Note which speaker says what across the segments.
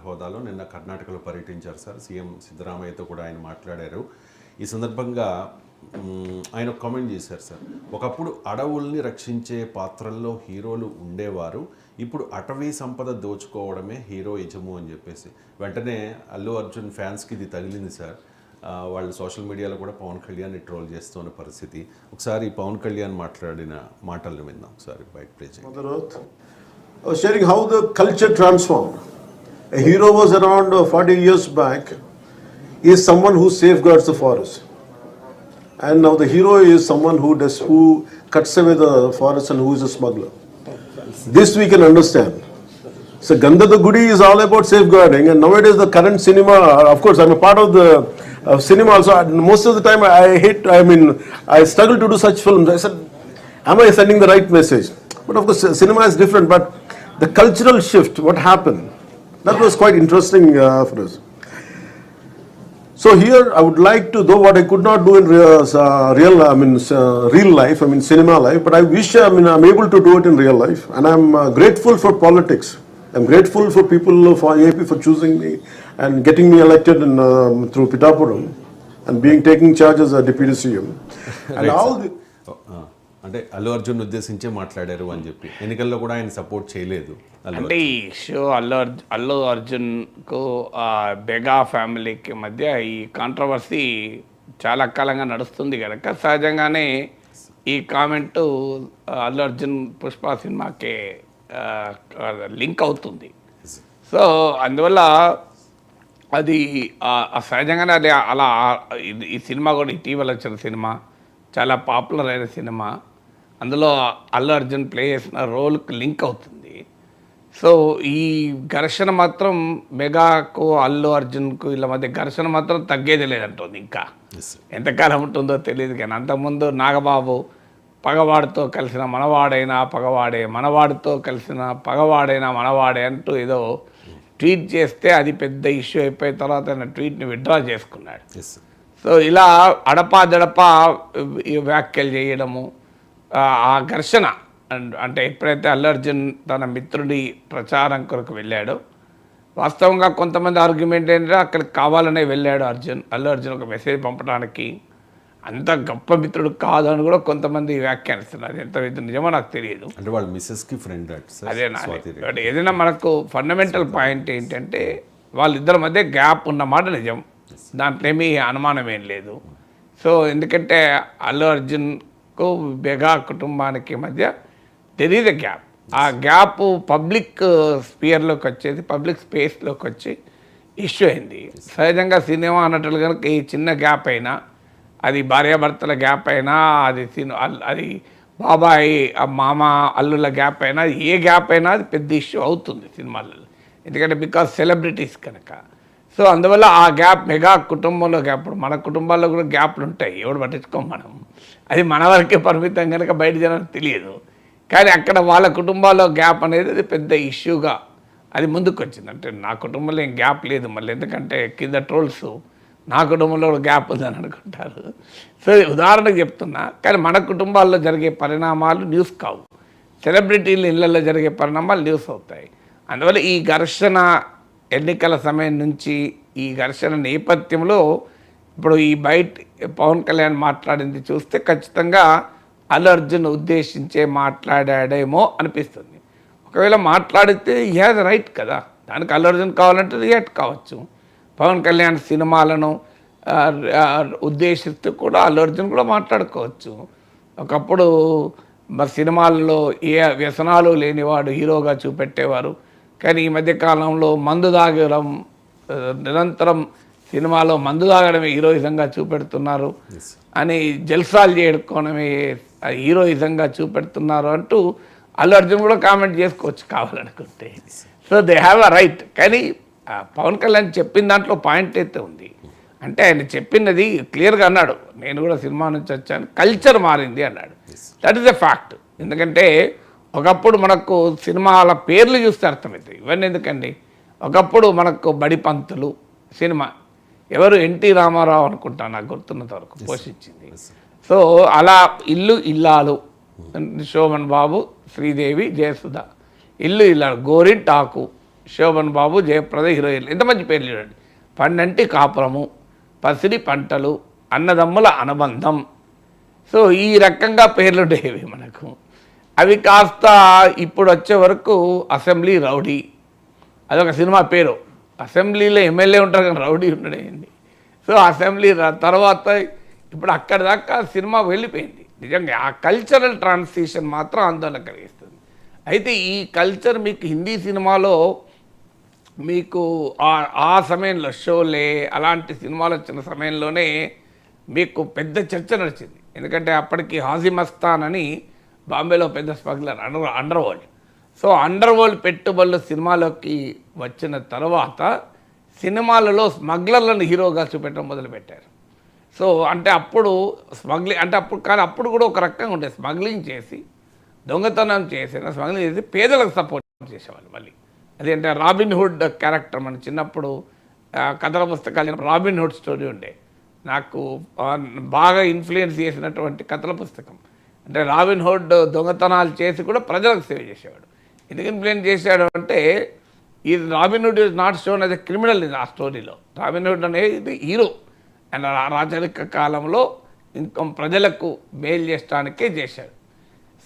Speaker 1: హోదాలో నిన్న కర్ణాటకలో పర్యటించారు సార్. సీఎం సిద్ధరామయ్యతో కూడా ఆయన మాట్లాడారు. ఈ సందర్భంగా ఆయన కామెంట్ చేశారు సార్. ఒకప్పుడు అడవుల్ని రక్షించే పాత్రల్లో హీరోలు ఉండేవారు. ఇప్పుడు అటవీ సంపద దోచుకోవడమే హీరో యజము అని చెప్పేసి. వెంటనే అల్లు అర్జున్ ఫ్యాన్స్కి ఇది తగిలింది సార్. వాళ్ళు సోషల్ మీడియాలో కూడా పవన్ కళ్యాణ్ ట్రోల్ చేస్తున్న పరిస్థితి. ఒకసారి పవన్ కళ్యాణ్ మాట్లాడిన మాటలను విందాం ఒకసారి బయట ప్లే చేయండి.
Speaker 2: How the culture transform A hero was around uh, 40 years back. Is someone who safeguards the forest. And now the hero is someone who does who cuts away the forest and who is a smuggler. This we can understand. So Gandha the Gudi is all about safeguarding, and nowadays the current cinema. Of course, I'm a part of the cinema also. Most of the time, I hate. I mean, I struggle to do such films. I said, am I sending the right message? But of course, cinema is different. But the cultural shift, what happened, that was quite interesting uh, for us. So here, I would like to, though what I could not do in real, uh, real I mean, uh, real life, I mean, cinema life, but I wish, I mean, I'm able to do it in real life, and I'm uh, grateful for politics. I'm grateful for people for AP for choosing me and getting me elected in, um, through Pitapuram and being taking charge as a deputy CM. And all the,
Speaker 1: అంటే అల్లు అర్జున్ ఉద్దేశించే మాట్లాడారు అని చెప్పి. ఎన్నికల్లో కూడా ఆయన support చేయలేదు
Speaker 3: అంటే ఈ షో అల్లు అర్జున్ అల్లు అర్జున్కు బెగా ఫ్యామిలీకి మధ్య ఈ కాంట్రవర్సీ చాలా కాలంగా నడుస్తుంది కనుక సహజంగానే ఈ కామెంట్ అల్లు అర్జున్ పుష్ప సినిమాకే లింక్ అవుతుంది. సో అందువల్ల అది సహజంగానే అది అలా ఈ సినిమా కూడా ఇటీవల వచ్చిన సినిమా చాలా పాపులర్ అయిన సినిమా. అందులో అల్లు అర్జున్ ప్లే చేసిన రోల్కి లింక్ అవుతుంది. సో ఈ ఘర్షణ మాత్రం మెగాకు అల్లు అర్జున్కు వీళ్ళ మధ్య ఘర్షణ మాత్రం తగ్గేది లేదంటుంది ఇంకా. ఎంతకాలం ఉంటుందో తెలియదు కానీ అంతకుముందు నాగబాబు పగవాడితో కలిసిన మనవాడైనా పగవాడే మనవాడితో కలిసిన పగవాడైనా మనవాడే అంటూ ఏదో ట్వీట్ చేస్తే అది పెద్ద ఇష్యూ అయిపోయిన తర్వాత ఆయన ట్వీట్ని విత్డ్రా చేసుకున్నాడు. సో ఇలా అడపాదడపా ఈ వ్యాఖ్యలు చేయడము ఆ ఘర్షణ అన్- అంటే ఎప్పుడైతే అల్లు అర్జున్ తన మిత్రుడి ప్రచారం కొరకు వెళ్ళాడో వాస్తవంగా కొంతమంది ఆర్గ్యుమెంట్ ఏంటంటే అక్కడికి కావాలనే వెళ్ళాడు అర్జున్. అల్లు అర్జున్ ఒక మెసేజ్ పంపడానికి అంత గొప్ప మిత్రుడు కాదు అని కూడా కొంతమంది వ్యాఖ్యానిస్తున్నారు. ఎంత నిజమో నాకు తెలియదు.
Speaker 1: అంటే వాళ్ళ మిస్సెస్కి ఫ్రెండ్ అట్ సార్?
Speaker 3: అదే
Speaker 1: స్వాతి రెడ్డి.
Speaker 3: బట్ ఏదైనా మనకు ఫండమెంటల్ పాయింట్ ఏంటంటే వాళ్ళిద్దరి మధ్య గ్యాప్ ఉన్న మాట నిజం. దాంట్లో ఏమీ అనుమానం ఏం లేదు. సో ఎందుకంటే అల్లు అర్జున్కు బెగా కుటుంబానికి మధ్య దెర్ ఈజ్ గ్యాప్. ఆ గ్యాప్ పబ్లిక్ స్పియర్లోకి వచ్చేది పబ్లిక్ స్పేస్లోకి వచ్చి ఇష్యూ అయింది. సహజంగా సినిమా అన్నట్లు కనుక ఈ చిన్న గ్యాప్ అయినా అది భార్యాభర్తల గ్యాప్ అయినా అది అది బాబాయ్ మామ అల్లుల గ్యాప్ అయినా ఏ గ్యాప్ అయినా అది పెద్ద ఇష్యూ అవుతుంది సినిమాలలో. ఎందుకంటే బికాస్ సెలబ్రిటీస్ కనుక. సో అందువల్ల ఆ గ్యాప్ మెగా కుటుంబంలో గ్యాప్ మన కుటుంబాల్లో కూడా గ్యాప్లు ఉంటాయి. ఎవడు పట్టించుకోం మనం. అది మన వరకే పరిమితం కనుక బయట జనానికి తెలియదు. కానీ అక్కడ వాళ్ళ కుటుంబాల్లో గ్యాప్ అనేది అది పెద్ద ఇష్యూగా అది ముందుకు వచ్చింది అంటే నా కుటుంబంలో ఏం గ్యాప్ లేదు మళ్ళీ. ఎందుకంటే కింద ట్రోల్స్ నా కుటుంబంలో కూడా గ్యాప్ ఉందని అనుకుంటారు. సో ఉదాహరణకు చెప్తున్నా కానీ మన కుటుంబాల్లో జరిగే పరిణామాలు న్యూస్ కావు. సెలబ్రిటీల ఇళ్ళలో జరిగే పరిణామాలు న్యూస్ అవుతాయి. అందువల్ల ఈ ఘర్షణ ఎన్నికల సమయం నుంచి ఈ ఘర్షణ నేపథ్యంలో ఇప్పుడు ఈ బయట పవన్ కళ్యాణ్ మాట్లాడింది చూస్తే ఖచ్చితంగా అల్లు అర్జున్ ఉద్దేశించే మాట్లాడాడేమో అనిపిస్తుంది. ఒకవేళ మాట్లాడితే ఈ హ్యాజ్ రైట్ కదా. దానికి అల్లు అర్జున్ కావాలంటే రియాక్ట్ కావచ్చు. పవన్ కళ్యాణ్ సినిమాలను ఉద్దేశిస్తూ కూడా అల్లు అర్జున్ కూడా మాట్లాడుకోవచ్చు. ఒకప్పుడు మా సినిమాల్లో ఏ వ్యసనాలు లేనివాడు హీరోగా చూపెట్టేవారు. కానీ ఈ మధ్య కాలంలో మందు తాగడం నిరంతరం సినిమాలో మందు తాగడమే హీరోయిజంగా చూపెడుతున్నారు అని జల్సాలు చేసుకోవడమే ఆ హీరోయిజంగా చూపెడుతున్నారు అంటూ అల్లు అర్జున్ కూడా కామెంట్ చేసుకోవచ్చు కావాలనుకుంటే. So they have a right కానీ పవన్ కళ్యాణ్ చెప్పిన దాంట్లో పాయింట్ అయితే ఉంది. అంటే ఆయన చెప్పినది క్లియర్గా అన్నాడు. నేను కూడా సినిమా నుంచి వచ్చాను. కల్చర్ మారింది అన్నాడు. దట్ ఈస్ ఎ ఫ్యాక్ట్ ఎందుకంటే ఒకప్పుడు మనకు సినిమాల పేర్లు చూస్తే అర్థమవుతాయి. ఇవన్నీ ఎందుకండి? ఒకప్పుడు మనకు బడి పంతులు సినిమా ఎవరు ఎన్టీ రామారావు అనుకుంటా నాకు గుర్తున్నంత వరకు పోషించింది. సో అలా ఇల్లు ఇల్లాలు శోభన్ బాబు శ్రీదేవి జయసుధ ఇల్లు ఇల్లాలు గోరింటాకు శోభన్ బాబు జయప్రద హీరోయిన్లు. ఎంత మంచి పేర్లు చూడండి. పండంటి కాపురము పసిడి పంటలు అన్నదమ్ముల అనుబంధం. సో ఈ రకంగా పేర్లు ఉండేవి మనకు. అవి కాస్త ఇప్పుడు వచ్చే వరకు అసెంబ్లీ రౌడీ. అదొక సినిమా పేరు. అసెంబ్లీలో ఎమ్మెల్యే ఉంటారు కానీ రౌడీ ఉండడేండి సో అసెంబ్లీ తర్వాత ఇప్పుడు అక్కడి దాకా సినిమా వెళ్ళిపోయింది. నిజంగా ఆ కల్చరల్ ట్రాన్స్లేషన్ మాత్రం ఆందోళన కలిగిస్తుంది. అయితే ఈ కల్చర్ మీకు హిందీ సినిమాలో మీకు ఆ- ఆ సమయంలో షోలే అలాంటి సినిమాలు వచ్చిన సమయంలోనే మీకు పెద్ద చర్చ నడిచింది. ఎందుకంటే అప్పటికి హాజీ మస్తాన్ అని బాంబేలో పెద్ద smuggler under underworld so underworld పెట్టుబడులు సినిమాలోకి వచ్చిన తర్వాత సినిమాలలో స్మగ్లర్లను హీరోగా చూపెట్టడం మొదలుపెట్టారు. సో అంటే అప్పుడు స్మగ్లింగ్ అంటే అప్పుడు కానీ అప్పుడు కూడా ఒక రకంగా ఉండేది స్మగ్లింగ్ చేసి దొంగతనం చేసిన స్మగ్లింగ్ చేసి పేదలకు సపోర్ట్ చేసేవాళ్ళు మళ్ళీ. అదేంటే రాబిన్ హుడ్ క్యారెక్టర్ మన చిన్నప్పుడు కథల పుస్తకాలు రాబిన్ హుడ్ స్టోరీ ఉండే. నాకు బాగా ఇన్ఫ్లుయెన్స్ చేసినటువంటి కథల పుస్తకం. అంటే రాబిన్హుడ్ దొంగతనాలు చేసి కూడా ప్రజలకు సేవ చేసేవాడు. ఎందుకు ఇన్ఫ్లుయెన్స్ చేశాడు అంటే ఈ రాబిన్ ఈజ్ నాట్ షోన్ అదే క్రిమినల్ ఆ స్టోరీలో రాబిన్హుడ్ అనేది హీరో అండ్ ఆ రాజరిక కాలంలో ఇంకా ప్రజలకు మేలు చేయడానికే చేశాడు.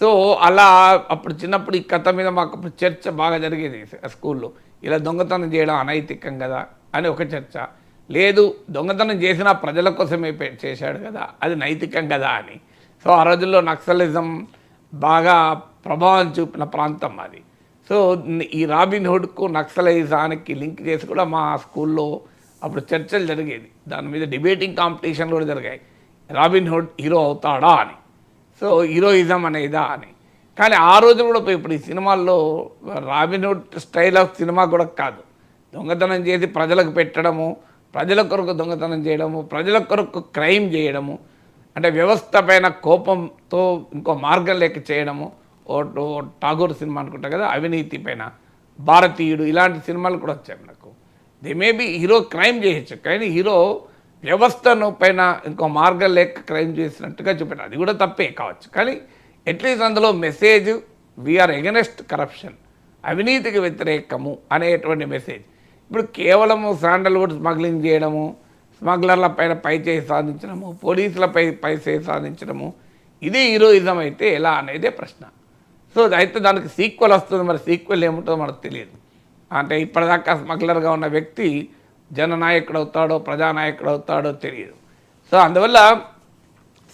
Speaker 3: సో అలా అప్పుడు చిన్నప్పుడు ఈ కథ మీద మాకు చర్చ బాగా జరిగేది స్కూల్లో. ఇలా దొంగతనం చేయడం అనైతికం కదా అని ఒక చర్చ. లేదు దొంగతనం చేసినా ప్రజల కోసమే చేశాడు కదా అది నైతికం కదా అని. సో ఆ రోజుల్లో నక్సలిజం బాగా ప్రభావం చూపిన ప్రాంతం అది. సో ఈ రాబిన్ హుడ్కు నక్సలైజానికి లింక్ చేసి కూడా మా స్కూల్లో అప్పుడు చర్చలు జరిగేది. దాని మీద డిబేటింగ్ కాంపిటీషన్లు కూడా జరిగాయి. రాబిన్ హుడ్ హీరో అవుతాడా అని. సో హీరోయిజం అనేదా అని. కానీ ఆ రోజు కూడా ఇప్పుడు ఈ సినిమాల్లో రాబిన్హుడ్ స్టైల్ ఆఫ్ సినిమా కూడా కాదు. దొంగతనం చేసి ప్రజలకు పెట్టడము ప్రజల కొరకు దొంగతనం చేయడము ప్రజల కొరకు క్రైమ్ చేయడము అంటే వ్యవస్థ పైన కోపంతో ఇంకో మార్గం లేక చేయడము ఓ సినిమా అనుకుంటా కదా అవినీతి పైన. భారతీయుడు ఇలాంటి సినిమాలు కూడా వచ్చాయి మనకు. దే మేబీ హీరో క్రైమ్ చేయొచ్చు కానీ హీరో వ్యవస్థను పైన ఇంకో మార్గం లేక క్రైమ్ చేసినట్టుగా చూపెట్టారు. అది కూడా తప్పే కావచ్చు కానీ అట్లీస్ట్ అందులో మెసేజ్ వీఆర్ ఎగనెస్ట్ కరప్షన్ అవినీతికి వ్యతిరేకము అనేటువంటి మెసేజ్ ఇప్పుడు కేవలము శాండల్వుడ్ స్మగ్లింగ్ చేయడము స్మగ్లర్ల పైన పై చేయి సాధించడము పోలీసులపై పై చేయి సాధించడము ఇది హీరోయిజం అయితే ఎలా అనేదే ప్రశ్న. సో అయితే దానికి సీక్వెల్ వస్తుంది. మరి సీక్వెల్ ఏముంటుందో మనకు తెలియదు. అంటే ఇప్పటిదాకా స్మగ్లర్గా ఉన్న వ్యక్తి జననాయకుడు అవుతాడో ప్రజానాయకుడు అవుతాడో తెలియదు. సో అందువల్ల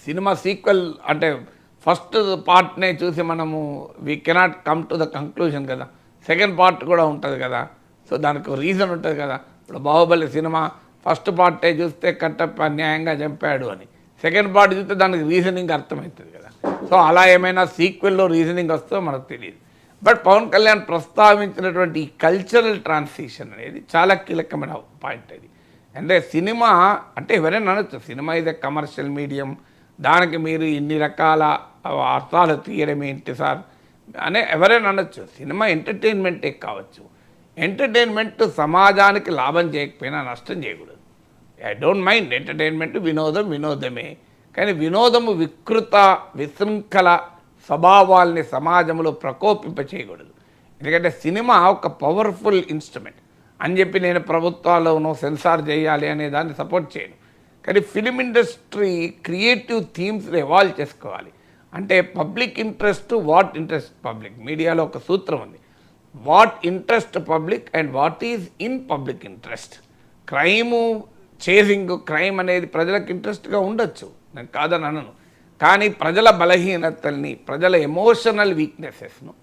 Speaker 3: సినిమా సీక్వెల్ అంటే ఫస్ట్ పార్ట్నే చూసి మనము we cannot come to the conclusion కదా. సెకండ్ పార్ట్ కూడా ఉంటుంది కదా. సో దానికి రీజన్ ఉంటుంది కదా. ఇప్పుడు బాహుబలి సినిమా ఫస్ట్ పార్టే చూస్తే కట్టప్ప అన్యాయంగా చంపాడు అని. సెకండ్ పార్ట్ చూస్తే దానికి రీజనింగ్ అర్థమవుతుంది కదా. సో అలా ఏమైనా సీక్వెల్లో రీజనింగ్ వస్తుందో మనకు తెలియదు. బట్ పవన్ కళ్యాణ్ ప్రస్తావించినటువంటి ఈ కల్చరల్ ట్రాన్సిషన్ అనేది చాలా కీలకమైన పాయింట్ అది. అంటే సినిమా అంటే ఎవరైనా అనొచ్చు సినిమా ఇదే కమర్షియల్ మీడియం దానికి మీరు ఇన్ని రకాల అర్థాలు తీయడం ఏంటి సార్? అనే ఎవరైనా అనొచ్చు. సినిమా ఎంటర్టైన్మెంటే కావచ్చు. ఎంటర్టైన్మెంట్ సమాజానికి లాభం చేయకపోయినా నష్టం చేయకూడదు. ఐ డోంట్ మైండ్ ఎంటర్టైన్మెంట్ వినోదం వినోదమే. కానీ వినోదము వికృత విశృంఖల స్వభావాల్ని సమాజంలో ప్రకోపింప చేయకూడదు ఎందుకంటే సినిమా ఒక పవర్ఫుల్ ఇన్స్ట్రుమెంట్. అని చెప్పి నేను ప్రభుత్వాలను సెన్సార్ చేయాలి అనే దాన్ని సపోర్ట్ చేయను. కానీ ఫిలిం ఇండస్ట్రీ క్రియేటివ్ థీమ్స్ని ఎవాల్వ్ చేసుకోవాలి. అంటే public interest what interest public. మీడియాలో ఒక సూత్రం ఉంది. What interest public and what is in public interest. Crime chasing crime అనేది ప్రజలకు ఇంట్రెస్ట్గా ఉండొచ్చు. నేను కాదని అనను. కానీ ప్రజల బలహీనతల్ని ప్రజల ఎమోషనల్ వీక్నెసెస్ను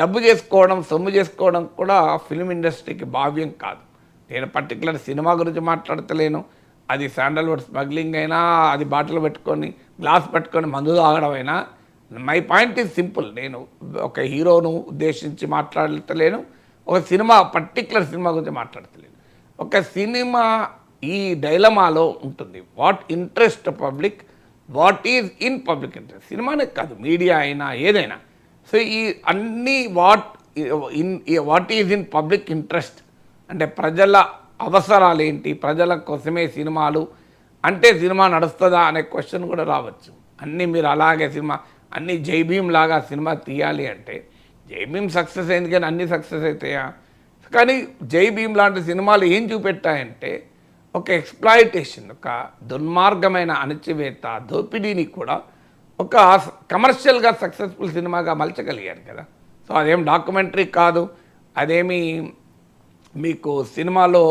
Speaker 3: డబ్బు చేసుకోవడం సొమ్ము చేసుకోవడం కూడా ఫిలిం ఇండస్ట్రీకి భావ్యం కాదు. నేను పర్టికులర్ సినిమా గురించి మాట్లాడతలేను. అది శాండల్వుడ్ స్మగ్లింగ్ అయినా అది బాటిల్ పెట్టుకొని గ్లాస్ పెట్టుకొని మందు తాగడం అయినా మై పాయింట్ ఈజ్ సింపుల్ నేను ఒక హీరోను ఉద్దేశించి మాట్లాడతలేను. ఒక సినిమా పర్టికులర్ సినిమా గురించి మాట్లాడతలేను. ఒక సినిమా ఈ డైలమాలో ఉంటుంది. What interest public what is in public interest సినిమానే కాదు మీడియా అయినా ఏదైనా. సో ఈ అన్ని what in what is in public interest అంటే ప్రజల అవసరాలు ఏంటి? ప్రజల కోసమే సినిమాలు? అంటే సినిమా నడుస్తుందా అనే క్వశ్చన్ కూడా రావచ్చు. అన్నీ మీరు అలాగే సినిమా అన్ని జై భీమ్ లాగా సినిమా తీయాలి అంటే జై భీమ్ సక్సెస్ అయింది కానీ అన్ని సక్సెస్ అవుతాయా? కానీ జై భీమ్ లాంటి సినిమాలు ఏం చూపెట్టాయంటే ఒక ఎక్స్ప్లాయిటేషన్ ఒక దుర్మార్గమైన అణచివేత దోపిడీని కూడా ఒక కమర్షియల్గా సక్సెస్ఫుల్ సినిమాగా మలచగలిగారు కదా. సో అదేం డాక్యుమెంటరీ కాదు. అదేమి మీకు సినిమాలో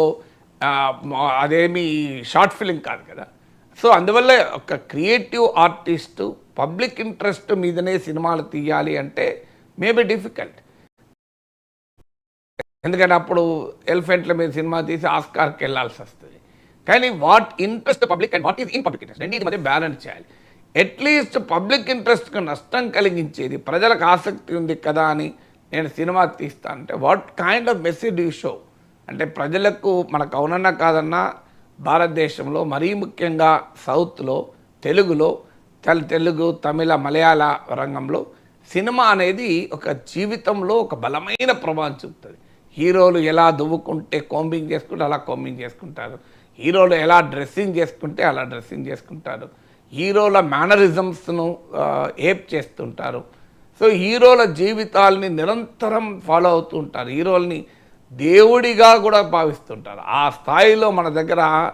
Speaker 3: అదేమి షార్ట్ ఫిలిం కాదు కదా. సో అందువల్ల ఒక క్రియేటివ్ ఆర్టిస్టు పబ్లిక్ ఇంట్రెస్ట్ మీదనే సినిమాలు తీయాలి అంటే మేబీ డిఫికల్ట్ ఎందుకంటే అప్పుడు ఎలిఫెంట్ల మీద సినిమా తీసి ఆస్కార్కి వెళ్ళాల్సి వస్తుంది. కానీ what interest public and what is in public interest? రెండింటి మధ్య బ్యాలెన్స్ చేయాలి. అట్లీస్ట్ పబ్లిక్ ఇంట్రెస్ట్కి నష్టం కలిగించేది ప్రజలకు ఆసక్తి ఉంది కదా అని నేను cinema తీస్తానంటే what kind of message you show అంటే ప్రజలకు మనకు అవునన్నా కాదన్నా భారతదేశంలో మరీ ముఖ్యంగా సౌత్లో తెలుగులో తెల్ తెలుగు తమిళ మలయాళ రంగంలో సినిమా అనేది ఒక జీవితంలో ఒక బలమైన ప్రభావం చూపుతుంది. హీరోలు ఎలా దువ్వుకుంటే కోంబింగ్ చేసుకుంటే అలా కోంబింగ్ చేసుకుంటారు. హీరోలు ఎలా డ్రెస్సింగ్ చేసుకుంటే అలా డ్రెస్సింగ్ చేసుకుంటారు. హీరోల మేనరిజమ్స్ను ఏప్ చేస్తుంటారు. సో హీరోల జీవితాల్ని నిరంతరం ఫాలో అవుతూ ఉంటారు. హీరోల్ని దేవుడిగా కూడా భావిస్తుంటారు. ఆ స్థాయిలో మన దగ్గర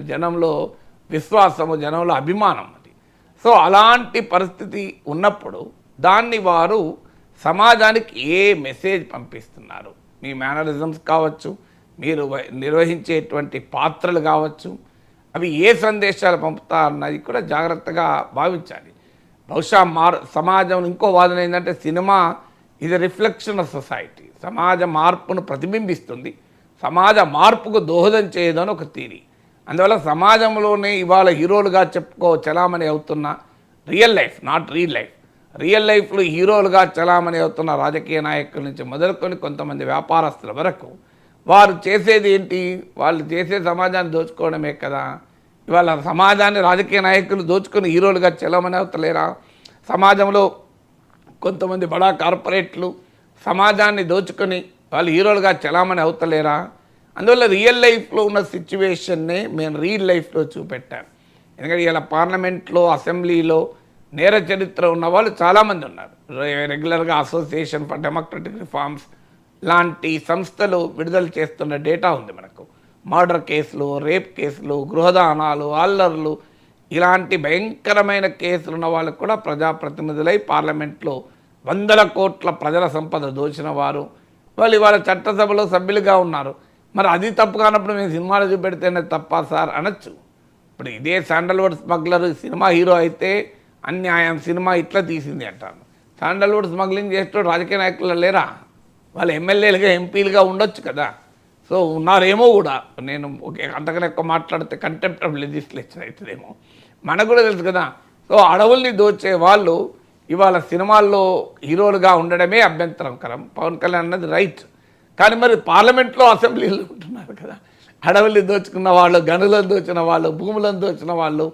Speaker 3: జనంలో విశ్వాసము జనంలో అభిమానం అది. సో అలాంటి పరిస్థితి ఉన్నప్పుడు దాన్ని వారు సమాజానికి ఏ మెసేజ్ పంపిస్తున్నారు? మీ మేనరిజమ్స్ కావచ్చు మీరు నిర్వహించేటువంటి పాత్రలు కావచ్చు అవి ఏ సందేశాలు పంపుతా అన్నది కూడా జాగ్రత్తగా భావించాలి. బహుశా మార్ సమాజం ఇంకో వాదన ఏంటంటే సినిమా ఇది రిఫ్లెక్షన్ ఆఫ్ సొసైటీ. సమాజ మార్పును ప్రతిబింబిస్తుంది. సమాజ మార్పుకు దోహదం చేయదని ఒక తీరి అందువల్ల సమాజంలోనే ఇవాళ హీరోలుగా చెప్పుకో చలామణి అవుతున్న real life not real life. Real లైఫ్లో హీరోలుగా చలామణి అవుతున్న రాజకీయ నాయకుల నుంచి మొదలుకొని కొంతమంది వ్యాపారస్తుల వరకు వారు చేసేది ఏంటి? వాళ్ళు చేసే సమాజాన్ని దోచుకోవడమే కదా. ఇవాళ సమాజాన్ని రాజకీయ నాయకులు దోచుకుని హీరోలుగా చెలమని అవుతలేరా సమాజంలో కొంతమంది బడా కార్పొరేట్లు సమాజాన్ని దోచుకొని వాళ్ళు హీరోలుగా చెలామణి అవుతలేరా అందువల్ల రియల్ లైఫ్లో ఉన్న సిచ్యువేషన్నే మేము రియల్ లైఫ్లో చూపెట్టాం. ఎందుకంటే ఇలా పార్లమెంట్లో అసెంబ్లీలో నేర చరిత్ర ఉన్న వాళ్ళు చాలామంది ఉన్నారు. రెగ్యులర్గా అసోసియేషన్ ఫర్ డెమోక్రటిక్ రిఫార్మ్స్ లాంటి సంస్థలు విడుదల చేస్తున్న డేటా ఉంది మనకు. మర్డర్ కేసులు రేప్ కేసులు గృహదానాలు అల్లర్లు ఇలాంటి భయంకరమైన కేసులు ఉన్న వాళ్ళకు కూడా ప్రజాప్రతినిధులై పార్లమెంట్లో వందల కోట్ల ప్రజల సంపద దోచిన వారు. వాళ్ళు ఇవాళ చట్టసభలో సభ్యులుగా ఉన్నారు. మరి అది తప్పు కానప్పుడు మేము సినిమాలు చూపెడితేనే తప్ప సార్ అనొచ్చు. ఇప్పుడు ఇదే శాండల్వుడ్ స్మగ్లర్ సినిమా హీరో అయితే అన్యాయం సినిమా ఇట్లా తీసింది అంటాను శాండల్వుడ్ స్మగ్లింగ్ చేస్తూ రాజకీయ నాయకులు లేరా? వాళ్ళు ఎమ్మెల్యేలుగా ఎంపీలుగా ఉండొచ్చు కదా. సో ఉన్నారేమో కూడా. నేను ఓకే అంతకన్నా ఎక్కువ మాట్లాడితే కంటెంప్ట్ ఆఫ్ లెజిస్లేచర్ అవుతుందేమో. మనకు కూడా తెలుసు కదా. సో అడవుల్ని దోచే వాళ్ళు ఇవాళ సినిమాల్లో హీరోలుగా ఉండడమే అభ్యంతరకరం. పవన్ కళ్యాణ్ అన్నది రైట్ కానీ మరి పార్లమెంట్లో అసెంబ్లీలో ఉంటున్నారు కదా. అడవుల్ని దోచుకున్న వాళ్ళు గనులను దోచిన వాళ్ళు భూములను దోచిన వాళ్ళు.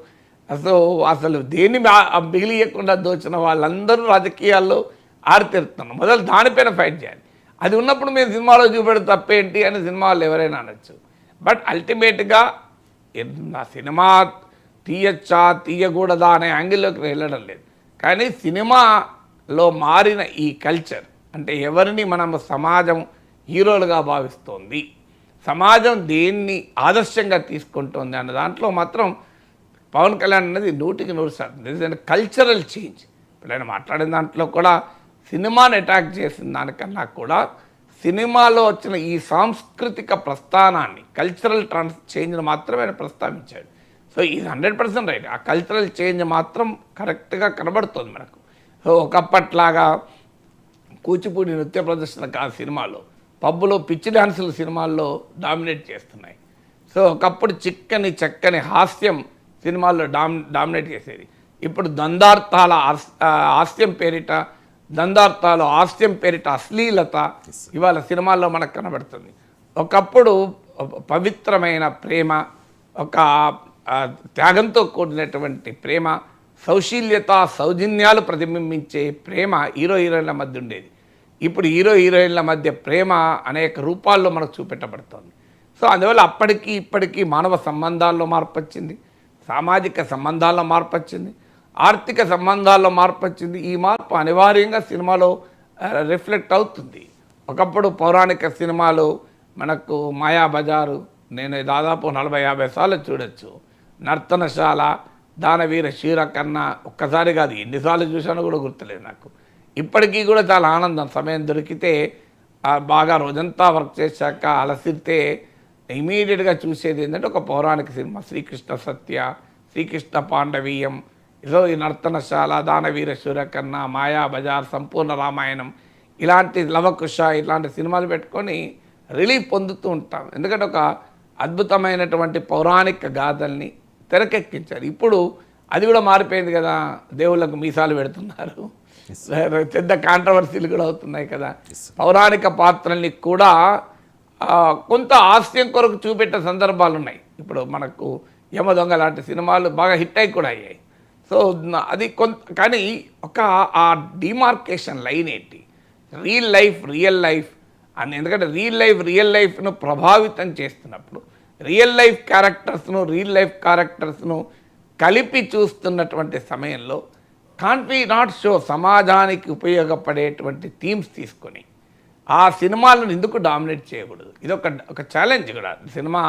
Speaker 3: అసలు అసలు దేన్ని మిగిలియకుండా దోచిన వాళ్ళందరూ రాజకీయాల్లో ఆరితేరుతున్నారు మొదలు దానిపైన ఫైట్ చేయాలి. అది ఉన్నప్పుడు మేము సినిమాలో చూపెడు తప్పేంటి అని సినిమాలు ఎవరైనా అనొచ్చు. బట్ అల్టిమేట్గా నా సినిమా తీయచ్చా తీయకూడదా అనే యాంగిల్లోకి వెళ్ళడం లేదు. కానీ సినిమాలో మారిన ఈ కల్చర్ అంటే ఎవరిని మనం సమాజం హీరోలుగా భావిస్తోంది సమాజం దేన్ని ఆదర్శంగా తీసుకుంటోంది అన్న దాంట్లో మాత్రం పవన్ కళ్యాణ్ అనేది నూటికి నూరు శాతం. దిస్ ఇస్ కల్చరల్ చేంజ్ ఇప్పుడు ఆయన మాట్లాడిన దాంట్లో కూడా సినిమాని అటాక్ చేసిన దానికన్నా కూడా సినిమాలో వచ్చిన ఈ సాంస్కృతిక ప్రస్థానాన్ని కల్చరల్ ట్రాన్స్ చేంజ్ని మాత్రమే ఆయన ప్రస్తావించాడు. సో ఇది హండ్రెడ్ పర్సెంట్ రైట్ ఆ కల్చరల్ చేంజ్ మాత్రం కరెక్ట్గా కనబడుతుంది మనకు. సో ఒకప్పట్లాగా కూచిపూడి నృత్య ప్రదర్శన ఆ సినిమాలో పబ్బులో పిచ్చి డాన్సులు సినిమాల్లో డామినేట్ చేస్తున్నాయి. సో ఒకప్పుడు చిక్కని చక్కని హాస్యం సినిమాల్లో డామ్ డామినేట్ చేసేది. ఇప్పుడు దందార్థాల హాస్యం పేరిట దందార్థాలు హాస్యం పేరిట అశ్లీలత ఇవాళ సినిమాల్లో మనకు కనబడుతుంది. ఒకప్పుడు పవిత్రమైన ప్రేమ ఒక త్యాగంతో కూడినటువంటి ప్రేమ సౌశీల్యత సౌజన్యాలు ప్రతిబింబించే ప్రేమ హీరో హీరోయిన్ల మధ్య ఉండేది. ఇప్పుడు హీరో హీరోయిన్ల మధ్య ప్రేమ అనేక రూపాల్లో మనకు చూపెట్టబడుతోంది. సో అందువల్ల అప్పటికి ఇప్పటికీ మానవ సంబంధాల్లో మార్పు వచ్చింది సామాజిక సంబంధాల్లో మార్పు వచ్చింది. ఆర్థిక సంబంధాల్లో మార్పు వచ్చింది. ఈ మార్పు అనివార్యంగా సినిమాలో రిఫ్లెక్ట్ అవుతుంది. ఒకప్పుడు పౌరాణిక సినిమాలు మనకు మాయా బజారు నేను దాదాపు నలభై యాభై సార్లు చూడొచ్చు. నర్తనశాల దానవీర క్షీర కన్నా ఒక్కసారి కాదు ఎన్నిసార్లు చూశానో కూడా గుర్తులేదు నాకు. ఇప్పటికీ కూడా చాలా ఆనందం. సమయం దొరికితే బాగా రోజంతా వర్క్ చేశాక అలసితే ఇమీడియట్గా చూసేది ఏంటంటే ఒక పౌరాణిక సినిమా శ్రీకృష్ణ సత్య శ్రీకృష్ణ పాండవీయం ఏదో ఈ నర్తనశాల దానవీర శూరకన్న మాయా బజార్ సంపూర్ణ రామాయణం ఇలాంటి లవకుశ ఇలాంటి సినిమాలు పెట్టుకొని రిలీఫ్ పొందుతూ ఉంటాం. ఎందుకంటే ఒక అద్భుతమైనటువంటి పౌరాణిక గాథల్ని తెరకెక్కించారు. ఇప్పుడు అది కూడా మారిపోయింది కదా. దేవుళ్ళకు మీసాలు పెడుతున్నారు. పెద్ద కాంట్రవర్సీలు కూడా అవుతున్నాయి కదా. పౌరాణిక పాత్రల్ని కూడా కొంత హాస్యం కొరకు చూపెట్టే సందర్భాలు ఉన్నాయి ఇప్పుడు మనకు యమ దొంగ లాంటి సినిమాలు బాగా హిట్ అయి కూడా అయ్యాయి. సో అది కొంత కానీ ఒక ఆ డిమార్కేషన్ లైన్ ఏంటి? రియల్ లైఫ్ రియల్ లైఫ్ అని. ఎందుకంటే రియల్ లైఫ్ రియల్ లైఫ్ను ప్రభావితం చేస్తున్నప్పుడు రియల్ లైఫ్ క్యారెక్టర్స్ను రియల్ లైఫ్ క్యారెక్టర్స్ను కలిపి చూస్తున్నటువంటి సమయంలో కాన్ బి నాట్ షో సమాజానికి ఉపయోగపడేటువంటి థీమ్స్ తీసుకొని ఆ సినిమాలను ఎందుకు డామినేట్ చేయకూడదు? ఇది ఒక ఒక ఛాలెంజ్ కూడా. సినిమా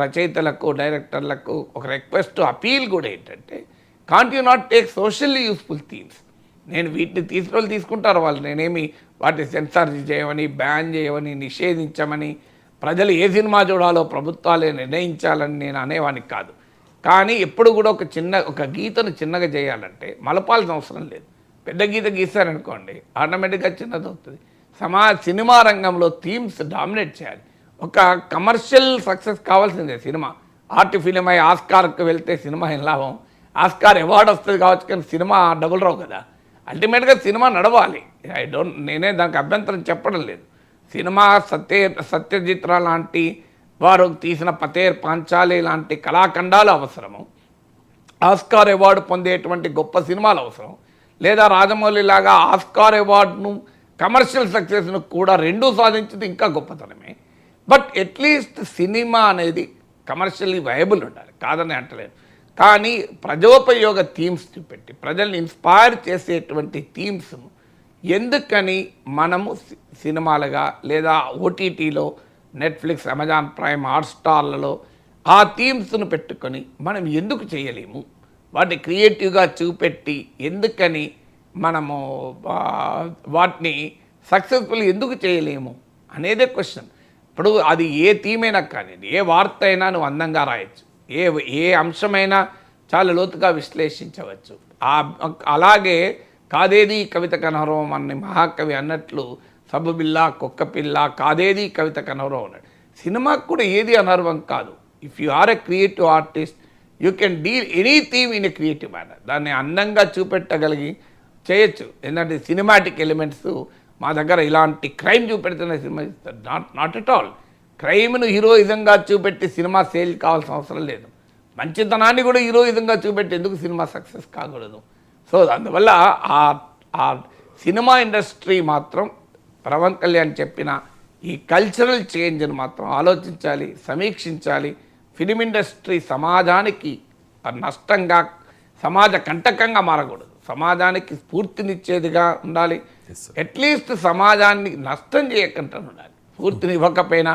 Speaker 3: రచయితలకు డైరెక్టర్లకు ఒక రిక్వెస్ట్ అపీల్ కూడా ఏంటంటే can't you not take socially useful themes నేను వీటిని తీసుకొని తీసుకుంటారు వాళ్ళు. నేనేమి వాటిని సెన్సార్ చేయమని బ్యాన్ చేయమని నిషేధించమని ప్రజలు ఏ సినిమా చూడాలో ప్రభుత్వాలే నిర్ణయించాలని నేను అనేవానికి కాదు. కానీ ఎప్పుడు కూడా ఒక చిన్న ఒక గీతను చిన్నగా చేయాలంటే మలపాల్సిన అవసరం లేదు. పెద్ద గీత గీస్తారనుకోండి ఆటోమేటిక్గా చిన్నది అవుతుంది సమా సినిమా రంగంలో థీమ్స్ డామినేట్ చేయాలి. ఒక కమర్షియల్ సక్సెస్ కావాల్సిందే సినిమా. ఆర్ట్ ఫిలిం అయ్యి ఆస్కార్కి వెళ్తే సినిమా ఏం లాభం? ఆస్కార్ అవార్డు వస్తుంది కావచ్చు కానీ సినిమా డబుల్ రావు కదా. అల్టిమేట్గా సినిమా నడవాలి. ఐ డోంట్ నేనే దానికి అభ్యంతరం చెప్పడం లేదు. సినిమా సత్య సత్యజిత్ర లాంటి వారు తీసిన పతేర్ పాంచాలి లాంటి కళాఖండాలు అవసరము. ఆస్కార్ అవార్డు పొందేటువంటి గొప్ప సినిమాలు అవసరం. లేదా రాజమౌళి లాగా ఆస్కార్ అవార్డును కమర్షియల్ సక్సెస్ను కూడా రెండూ సాధించింది ఇంకా గొప్పతనమే. బట్ అట్లీస్ట్ సినిమా అనేది కమర్షియల్లీ వయబుల్ ఉండాలి కాదని అంటలేదు కానీ ప్రజోపయోగ థీమ్స్ చూపెట్టి ప్రజల్ని ఇన్స్పైర్ చేసేటువంటి థీమ్స్ను ఎందుకని మనము సి- సినిమాలుగా లేదా ఓటీటీలో నెట్ఫ్లిక్స్ అమెజాన్ ప్రైమ్ హాట్స్టార్లలో ఆ థీమ్స్ను పెట్టుకొని మనం ఎందుకు చేయలేము? వాటిని క్రియేటివ్గా చూపెట్టి ఎందుకని మనము వాటిని సక్సెస్ఫుల్ ఎందుకు చేయలేము అనేదే క్వశ్చన్. ఇప్పుడు అది ఏ థీమ్ అయినా ఏ వార్త అయినా నువ్వు అందంగా రాయొచ్చు. ఏ ఏ అంశమైనా చాలా లోతుగా విశ్లేషించవచ్చు. అలాగే కాదేది కవిత కనవరం అనే మహాకవి అన్నట్లు సబ్బుబిల్ల కుక్కపిల్ల కాదేది కవిత కనవరం అన్నాడు సినిమాకు కూడా ఏది అనర్వం కాదు. If you are a creative artist you can deal any theme in a creative manner దాన్ని అందంగా చూపెట్టగలిగి చేయొచ్చు. ఎందుకంటే సినిమాటిక్ ఎలిమెంట్స్ మా దగ్గర ఇలాంటి crime చూపెడుతున్న cinema not not at all క్రైమ్ను హీరోయిజంగా చూపెట్టి సినిమా సేల్ కావాల్సిన అవసరం లేదు. మంచితనాన్ని కూడా హీరోయిజంగా చూపెట్టి ఎందుకు సినిమా సక్సెస్ కాకూడదు? సో అందువల్ల ఆ ఆ సినిమా ఇండస్ట్రీ మాత్రం పవన్ కళ్యాణ్ చెప్పిన ఈ కల్చరల్ చేంజ్ని మాత్రం ఆలోచించాలి సమీక్షించాలి. ఫిలిం ఇండస్ట్రీ సమాజానికి నష్టంగా సమాజ కంటకంగా మారకూడదు. సమాజానికి స్ఫూర్తినిచ్చేదిగా ఉండాలి. అట్లీస్ట్ సమాజాన్ని నష్టం చేయకుండా ఉండాలి స్ఫూర్తిని ఇవ్వకపోయినా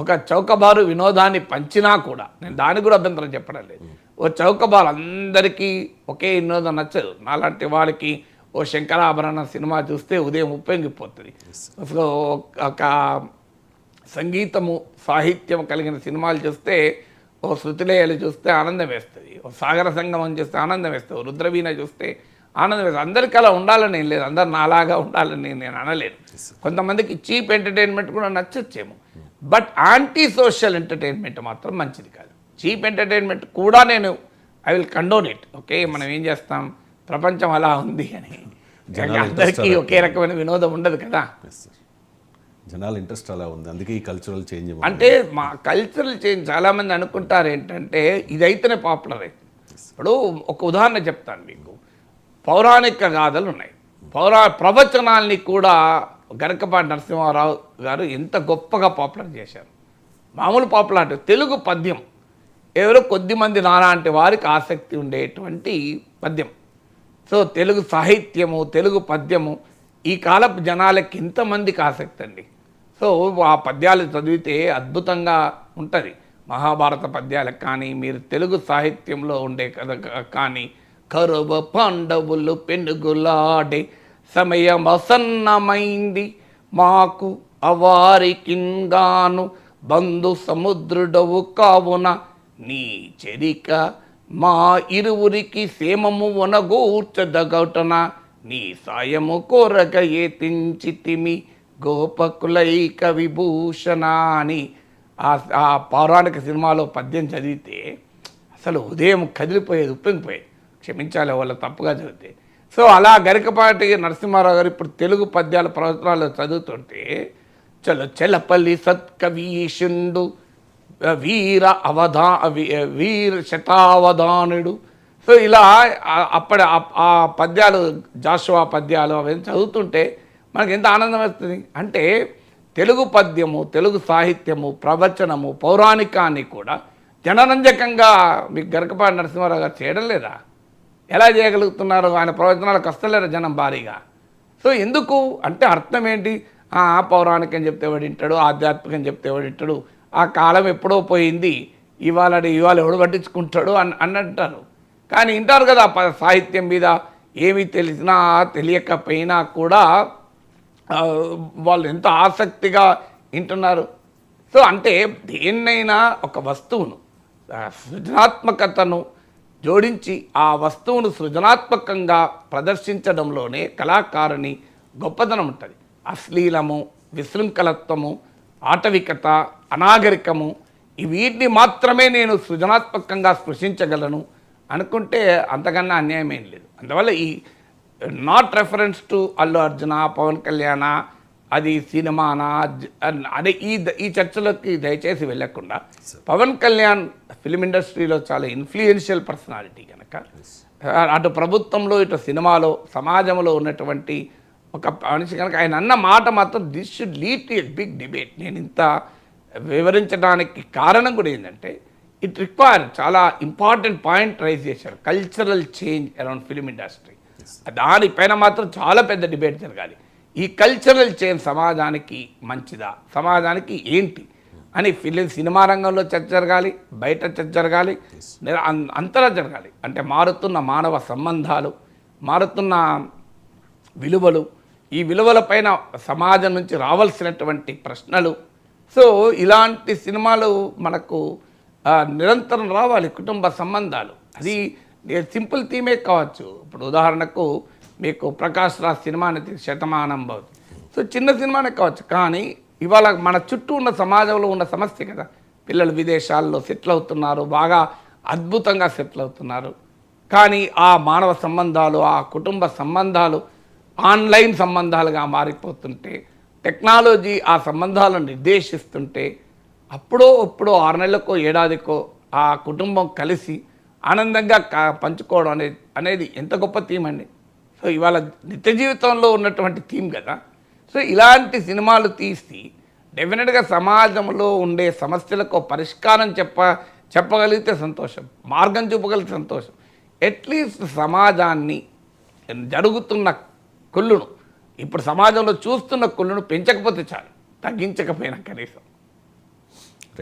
Speaker 3: ఒక చౌకబారు వినోదాన్ని పంచినా కూడా నేను దానికి కూడా అభ్యంతరం చెప్పడం లేదు. ఓ చౌకబారు అందరికీ ఒకే వినోదం నచ్చదు. నాలాంటి వాడికి ఓ శంకరాభరణ సినిమా చూస్తే ఉదయం ఉప్పొంగిపోతుంది. సో ఒక సంగీతము సాహిత్యం కలిగిన సినిమాలు చూస్తే ఓ శృతిలేయలు చూస్తే ఆనందం వేస్తుంది. ఓ సాగర సంగమం చూస్తే ఆనందం వేస్తుంది. రుద్రవీణ చూస్తే ఆనందం అందరికీ అలా ఉండాలని ఏం లేదు. అందరు నాలాగా ఉండాలని నేను అనలేను. కొంతమందికి చీప్ ఎంటర్టైన్మెంట్ కూడా నచ్చొచ్చేమో. బట్ యాంటీ సోషల్ ఎంటర్టైన్మెంట్ మాత్రం మంచిది కాదు. చీప్ ఎంటర్టైన్మెంట్ కూడా నేను I will condone it okay మనం ఏం చేస్తాం? ప్రపంచం అలా ఉంది అని.
Speaker 1: జనాలు
Speaker 3: అందరికీ ఒకే రకమైన వినోదం ఉండదు కదా.
Speaker 1: జనాల ఇంట్రెస్ట్ అలా ఉంది. అందుకే ఈ కల్చరల్ చేంజ్
Speaker 3: అంటే మా కల్చరల్ చేంజ్ చాలామంది అనుకుంటారు ఏంటంటే ఇదైతేనే పాపులర్ అవుతుంది ఇప్పుడు ఒక ఉదాహరణ చెప్తాను మీకు. పౌరాణిక గాథలు ఉన్నాయి పౌరా ప్రవచనాల్ని కూడా గరకపాటి నరసింహారావు గారు ఎంత గొప్పగా పాపులర్ చేశారు. మామూలు పాపులర్ అంటే తెలుగు పద్యం. ఎవరో కొద్దిమంది నాలాంటి వారికి ఆసక్తి ఉండేటువంటి పద్యం. సో తెలుగు సాహిత్యము తెలుగు పద్యము ఈ కాలపు జనాలకి ఇంతమందికి ఆసక్తి అండి. సో ఆ పద్యాలు చదివితే అద్భుతంగా ఉంటుంది. మహాభారత పద్యాలకు కానీ మీరు తెలుగు సాహిత్యంలో ఉండే కథ కానీ కరువ పాండవులు పెనుగులాడే సమయం అసన్నమైంది మాకు అవారికింగాను బంధు సముద్రుడవు కావున నీ చెరిక మా ఇరువురికి సేమము వనగూర్చదగటన నీ సాయము కోరక ఏతించితిమి గోపకులైక విభూషణ అని ఆ ఆ పౌరాణిక సినిమాలో పద్యం చదివితే అసలు ఉదయం కదిలిపోయేది ఉప్పింగిపోయేది. క్షమించాలి వాళ్ళ తప్పుగా చదివితే. సో అలా గరికపాటి నరసింహారావు గారు ఇప్పుడు తెలుగు పద్యాల ప్రవచనాలు చదువుతుంటే చలో చెలపల్లి సత్కవీషుండు వీర అవధా వీ- వీర శతావధానుడు. సో ఇలా అప్పటి ఆ- ఆ పద్యాలు జాషువా పద్యాలు అవన్నీ చదువుతుంటే మనకి ఎంత ఆనందం వస్తుంది? అంటే తెలుగు పద్యము తెలుగు సాహిత్యము ప్రవచనము పౌరాణికాన్ని కూడా జనరంజకంగా మీకు గరకపాటి నరసింహారావు గారు చేయడం లేదా? ఎలా చేయగలుగుతున్నారు? ఆయన ప్రవచనాలకు వస్తలేరు జనం భారీగా. సో ఎందుకు? అంటే అర్థం ఏంటి? ఆ పౌరాణికం చెప్తే వాడింటాడు ఆధ్యాత్మికం చెప్తే వాడింటాడు ఆ కాలం ఎప్పుడో పోయింది. ఇవాళ ఇవాళ ఎవడు పట్టించుకుంటాడు? అని అని అంటారు కానీ వింటారు కదా సాహిత్యం మీద ఏమి తెలిసినా తెలియకపోయినా కూడా వాళ్ళు ఎంత ఆసక్తిగా వింటున్నారు. సో అంటే దేన్నైనా ఒక వస్తువును సృజనాత్మకతను జోడించి ఆ వస్తువును సృజనాత్మకంగా ప్రదర్శించడంలోనే కళాకారుని గొప్పదనం ఉంటుంది. అశ్లీలము విశృంఖలత్వము ఆటవికత అనాగరికము వీటిని మాత్రమే నేను సృజనాత్మకంగా స్పృశించగలను అనుకుంటే అంతకన్నా అన్యాయం ఏం లేదు. అందువల్ల ఈ not reference to Allu Arjun Pavan Kalyan అది సినిమానా అదే ఈ ఈ చర్చలోకి దయచేసి వెళ్ళకుండా పవన్ కళ్యాణ్ ఫిలిం ఇండస్ట్రీలో చాలా ఇన్ఫ్లుయెన్షియల్ పర్సనాలిటీ కనుక అటు ప్రభుత్వంలో ఇటు సినిమాలో సమాజంలో ఉన్నటువంటి ఒక మనిషి కనుక ఆయన అన్న మాట మాత్రం this should lead to big debate నేను ఇంత వివరించడానికి కారణం కూడా ఏంటంటే ఇట్ రిక్వైర్ చాలా ఇంపార్టెంట్ పాయింట్ రైజ్ చేశారు cultural change around film industry దానిపైన మాత్రం చాలా పెద్ద డిబేట్ జరగాలి. ఈ కల్చరల్ చేంజ్ సమాజానికి మంచిదా? సమాజానికి ఏంటి? అని ఫిలిం సినిమా రంగంలో చర్చ జరగాలి బయట చర్చ జరగాలి నిర- అం- అంతటా జరగాలి. అంటే మారుతున్న మానవ సంబంధాలు మారుతున్న విలువలు ఈ విలువలపైన సమాజం నుంచి రావాల్సినటువంటి ప్రశ్నలు. సో ఇలాంటి సినిమాలు మనకు నిరంతరం రావాలి కుటుంబ సంబంధాలు. అది సింపుల్ థీమే కావచ్చు. ఇప్పుడు ఉదాహరణకు మీకు ప్రకాష్ రాజ్ సినిమాని శతమానం భవతి సో చిన్న సినిమానే కావచ్చు. కానీ ఇవాళ మన చుట్టూ ఉన్న సమాజంలో ఉన్న సమస్య కదా. పిల్లలు విదేశాల్లో సెటిల్ అవుతున్నారు బాగా అద్భుతంగా సెటిల్ అవుతున్నారు. కానీ ఆ మానవ సంబంధాలు ఆ కుటుంబ సంబంధాలు ఆన్లైన్ సంబంధాలుగా మారిపోతుంటే టెక్నాలజీ ఆ సంబంధాలను నిర్దేశిస్తుంటే అప్పుడో ఇప్పుడో ఆరు నెలలకో ఏడాదికో ఆ కుటుంబం కలిసి ఆనందంగా పంచుకోవడం అనేది అనేది ఎంత గొప్ప థీమ్ అండి. సో ఇవాళ నిత్య జీవితంలో ఉన్నటువంటి థీమ్ కదా. సో ఇలాంటి సినిమాలు తీసి డెఫినెట్గా సమాజంలో ఉండే సమస్యలకు పరిష్కారం చెప్ప చెప్పగలిగితే సంతోషం మార్గం చూపగలిగితే సంతోషం. అట్లీస్ట్ సమాజాన్ని జరుగుతున్న కుళ్ళును ఇప్పుడు సమాజంలో చూస్తున్న కుళ్ళును పెంచకపోతే చాలు తగ్గించకపోయినా కనీసం.